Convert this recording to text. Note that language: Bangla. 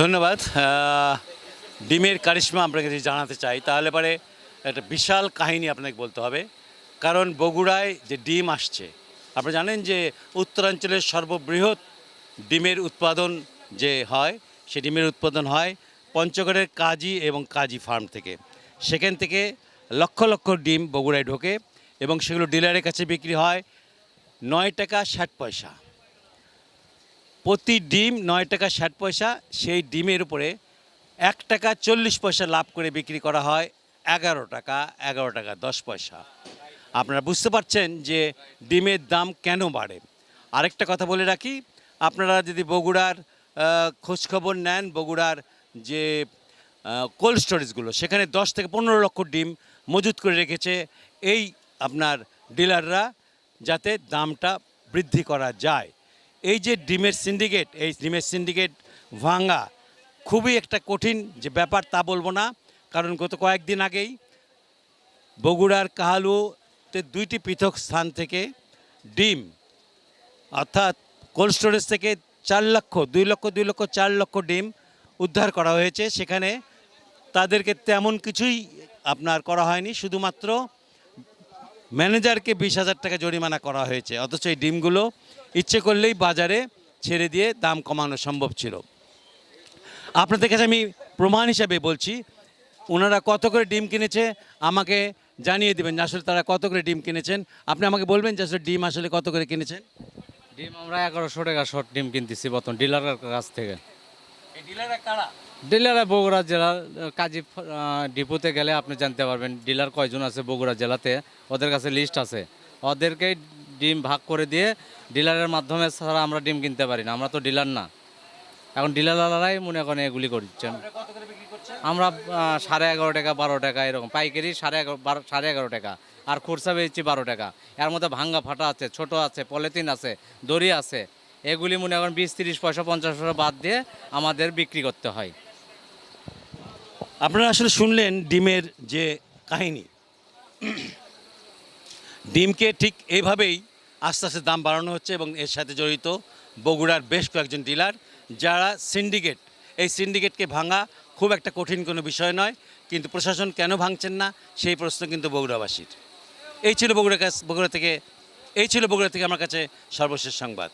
ধন্যবাদ। ডিমের কারিশমা আপনাকে যদি জানাতে চাই, তাহলে পরে একটা বিশাল কাহিনী আপনাকে বলতে হবে। কারণ বগুড়ায় যে ডিম আসছে, আপনি জানেন যে উত্তরাঞ্চলের সর্ববৃহৎ ডিমের উৎপাদন যে হয়, সে ডিমের উৎপাদন হয় পঞ্চগড়ের কাজী এবং কাজী ফার্ম থেকে। সেখান থেকে লক্ষ লক্ষ ডিম বগুড়ায় ঢোকে এবং সেগুলো ডিলারের কাছে বিক্রি হয় নয় টাকা ষাট পয়সা। প্রতি ডিম নয় টাকা ষাট পয়সা, সেই ডিমের উপরে এক টাকা চল্লিশ পয়সা লাভ করে বিক্রি করা হয়, এগারো টাকা এগারো টাকা দশ পয়সা। আপনারা বুঝতে পারছেন যে ডিমের দাম কেন বাড়ে। আরেকটা কথা বলে রাখি, আপনারা যদি বগুড়ার খোঁজখবর নেন, বগুড়ার যে কোল্ড স্টোরেজগুলো, সেখানে দশ থেকে পনেরো লক্ষ ডিম মজুত করে রেখেছে এই আপনার ডিলাররা, যাতে দামটা বৃদ্ধি করা যায়। এই যে ডিমের সিন্ডিকেট এই ডিমের সিন্ডিকেট ভাঙা খুবই একটা কঠিন যে ব্যাপার তা বলব না, কারণ গত কয়েকদিন আগেই বগুড়ার কাহালুতে দুইটি পৃথক স্থান থেকে ডিম, অর্থাৎ কোল্ড স্টোরেজ থেকে চার লক্ষ, দুই লক্ষ দুই লক্ষ, চার লক্ষ ডিম উদ্ধার করা হয়েছে। সেখানে তাদেরকে তেমন কিছুই আপনার করা হয়নি, শুধুমাত্র ম্যানেজারকে বিশ হাজার টাকা জরিমানা করা হয়েছে। অথচ এই ডিমগুলো ইচ্ছে করলেই বাজারে ছেড়ে দিয়ে দাম কমানো সম্ভব ছিল। আপনাদের কাছে আমি প্রমাণ হিসাবে বলছি, ওনারা কত করে ডিম কিনেছে আমাকে জানিয়ে দেবেন আসলে তারা কত করে ডিম কিনেছেন। আপনি আমাকে বলবেন যে আসলে ডিম আসলে কত করে কিনেছেন? ডিম আমরা এগারোশো টাকা শর্ট ডিম কিনতেছি বর্তমান ডিলারের কাছ থেকে। ডিলারে বগুড়া জেলার কাজী ডিপোতে গেলে আপনি জানতে পারবেন ডিলার কয়জন আছে বগুড়া জেলাতে ওদের কাছে লিস্ট আছে। ওদেরকেই ডিম ভাগ করে দিয়ে ডিলারের মাধ্যমে ছাড়া আমরা ডিম কিনতে পারি না আমরা তো ডিলার না। এখন ডিলাররাই মনে করেন এগুলি করছেন। করে বিক্রি করছেন? আমরা সাড়ে এগারো টাকা বারো টাকা এরকম। পাইকারি সাড়ে এগারো বারো সাড়ে এগারো টাকা। আর খুরসা বেচছি বারো টাকা। এর মধ্যে ভাঙ্গা ফাটা আছে ছোট আছে পলিথিন আছে দড়ি আছে। এগুলি মনে করেন বিশ, তিরিশ পয়সা, পঞ্চাশ পয়সা বাদ দিয়ে আমাদের বিক্রি করতে হয়। আপনারা আসলে শুনলেন ডিমের যে কাহিনী। ডিমকে ঠিক এইভাবেই আস্তে আস্তে দাম বাড়ানো হচ্ছে এবং এর সাথে জড়িত বগুড়ার বেশ কয়েকজন ডিলার যারা সিন্ডিকেট। এই সিন্ডিকেটকে ভাঙা খুব একটা কঠিন কোনো বিষয় নয়, কিন্তু প্রশাসন কেন ভাঙছেন না, সেই প্রশ্ন কিন্তু বগুড়াবাসীর। এই ছিল বগুড়া কাছ বগুড়া থেকে এই ছিল বগুড়া থেকে আমার কাছে সর্বশেষ সংবাদ।